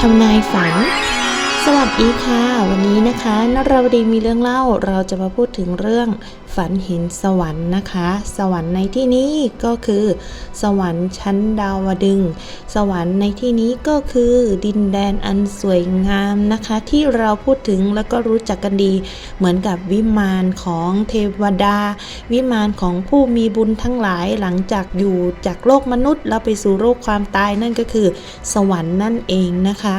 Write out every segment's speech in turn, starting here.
ทำนายฝัน สวัสดีค่ะ วันนี้นะคะนราวดีมีเรื่องเล่าเราจะมาพูดถึงเรื่องฝันเห็นสวรรค์นะคะ สวรรค์ในที่นี้ก็คือ สวรรค์ชั้นดาวดึงส์สวรรค์ในที่นี้ก็คือดินแดนอันสวยงามนะคะ ที่เราพูดถึงแล้วก็รู้จักกันดี เหมือนกับวิมานของเทวดา วิมานของผู้มีบุญทั้งหลายหลังจากอยู่จากโลกมนุษย์ แล้วไปสู่โลกความตายนั่นก็คือ สวรรค์นั่นเองนะคะ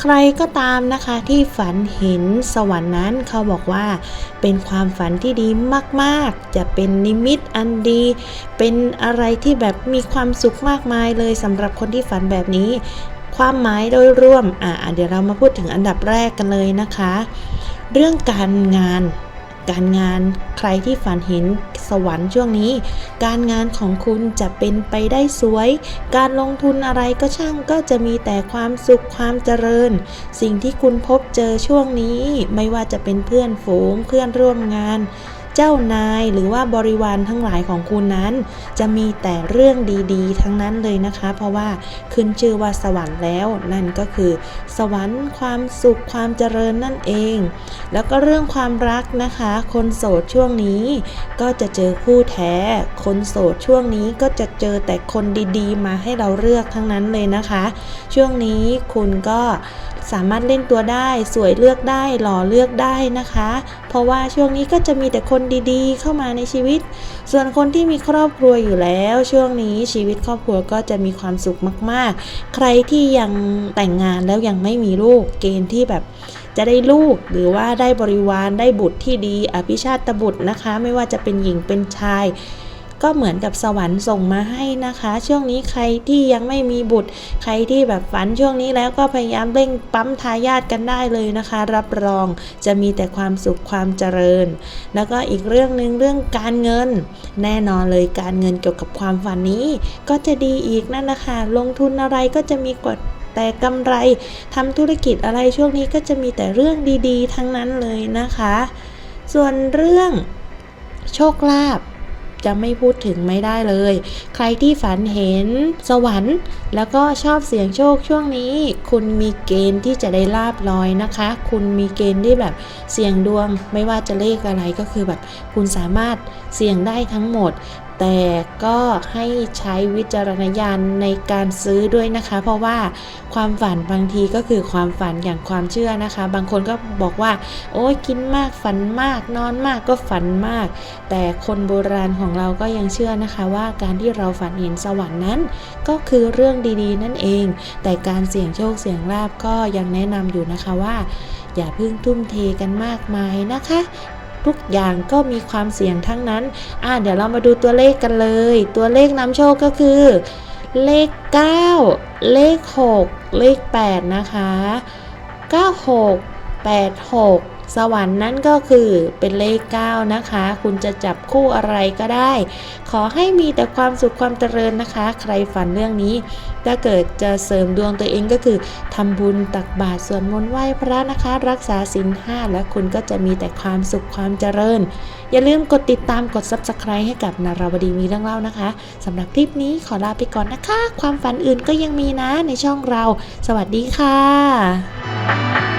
ใครก็ตามนะคะที่ฝันเห็นสวรรค์นั้นเขาบอกว่าเป็นความฝันที่ดีมาก ๆ จะเป็นนิมิตอันดี เป็นอะไรที่แบบมีความสุขมากมายเลยสำหรับคนที่ฝันแบบนี้ ความหมายโดยรวมอะเดี๋ยวเรามาพูดถึงอันดับแรกกันเลยนะคะ เรื่องการงาน การงานใครที่ฝันเห็นสวรรค์ช่วงนี้ การงานของคุณจะเป็นไปได้สวย การลงทุนอะไรก็ช่างก็จะมีแต่ความสุขความเจริญ สิ่งที่คุณพบเจอช่วงนี้ ไม่ว่าจะเป็นเพื่อนฝูงเพื่อนร่วมงาน เจ้านายหรือว่าบริวารทั้งหลายของคุณนั้น จะมีแต่เรื่องดีๆ ทั้งนั้นเลยนะคะ เพราะว่าขึ้นชื่อว่าสวรรค์แล้ว นั่นก็คือ สวรรค์ความสุขความเจริญนั่นเอง แล้วก็เรื่องความรักนะคะ คนโสดช่วงนี้ ก็จะเจอคู่แท้ คนโสดช่วงนี้ก็จะเจอแต่คนดีๆ มาให้เราเลือกทั้งนั้นเลยนะคะ ช่วงนี้คุณก็สามารถเล่นตัวได้สวยเลือกได้หล่อเลือกได้นะคะ เพราะว่าช่วงนี้ก็จะมีแต่คนดีๆ เข้ามาในชีวิต ส่วนคนที่มีครอบครัวอยู่แล้ว ช่วงนี้ชีวิตครอบครัวก็จะมีความสุขมาก ๆ ใครที่ยังแต่งงานแล้วยังไม่มีลูกเกณฑ์ที่แบบจะได้ลูกหรือว่าได้บริวารได้บุตรที่ดีอภิชาตบุตรนะคะ ไม่ว่าจะเป็นหญิงเป็นชาย ก็เหมือนกับสวรรค์ส่งมาให้นะคะ ช่วงนี้ใครที่ยังไม่มีบุตร ใครที่แบบฝันช่วงนี้แล้วก็พยายามเร่งปั๊มทายาทกันได้เลยนะคะ รับรองจะมีแต่ความสุขความเจริญ แล้วก็อีกเรื่องหนึ่งเรื่องการเงิน แน่นอนเลยการเงินเกี่ยวกับความฝันนี้ ก็จะดีอีกนั่นนะคะลงทุนอะไรก็จะมีกว่าแต่กำไรทำธุรกิจอะไรช่วงนี้ก็จะมีแต่เรื่องดีๆ ทั้งนั้นเลยนะคะ ส่วนเรื่องโชคลาภ จะไม่พูดถึงไม่ได้เลย ใครที่ฝันเห็นสวรรค์ แล้วก็ชอบเสี่ยงโชคช่วงนี้ คุณมีเกณฑ์ที่จะได้ลาบลอยนะคะ คุณมีเกณฑ์ที่แบบเสี่ยงดวง ไม่ว่าจะเลขอะไรก็คือแบบ คุณสามารถเสี่ยงได้ทั้งหมดแต่ก็ให้ใช้วิจารณญาณในการซื้อด้วยนะคะ เพราะว่าความฝันบางทีก็คือความฝันอย่างความเชื่อนะคะ บางคนก็บอกว่า โอ้ยกินมากฝันมาก นอนมากก็ฝันมาก แต่คนโบราณของเราก็ยังเชื่อนะคะว่าการที่เราฝันเห็นสวรรค์นั้น ก็คือเรื่องดีๆ นั่นเอง แต่การเสี่ยงโชคเสี่ยงลาบก็ยังแนะนำอยู่นะคะว่า อย่าเพิ่งทุ่มเทกันมากมายนะคะ ทุกอย่างก็มีความเสี่ยงทั้งนั้น อ่าเดี๋ยวเรามาดูตัวเลขกันเลย ตัวเลขนำโชคก็คือ เลข 9 เลข 6 เลข 8 นะคะ 96 86 สวรรค์นั่นก็คือเป็นเลข 9 นะคะ คุณจะจับคู่อะไรก็ได้ ขอให้มีแต่ความสุขความเจริญนะคะ ใครฝันเรื่องนี้ ถ้าเกิดจะเสริมดวงตัวเองก็คือทำบุญตักบาตรสวดมนต์ไหว้พระนะคะ รักษาศีลห้าและคุณก็จะมีแต่ความสุขความเจริญ อย่าลืมกดติดตามกด subscribe ให้กับนาราวดีมีเรื่องเล่านะคะสำหรับคลิปนี้ขอลาไปก่อนนะคะ ความฝันอื่นก็ยังมีนะในช่องเรา สวัสดีค่ะ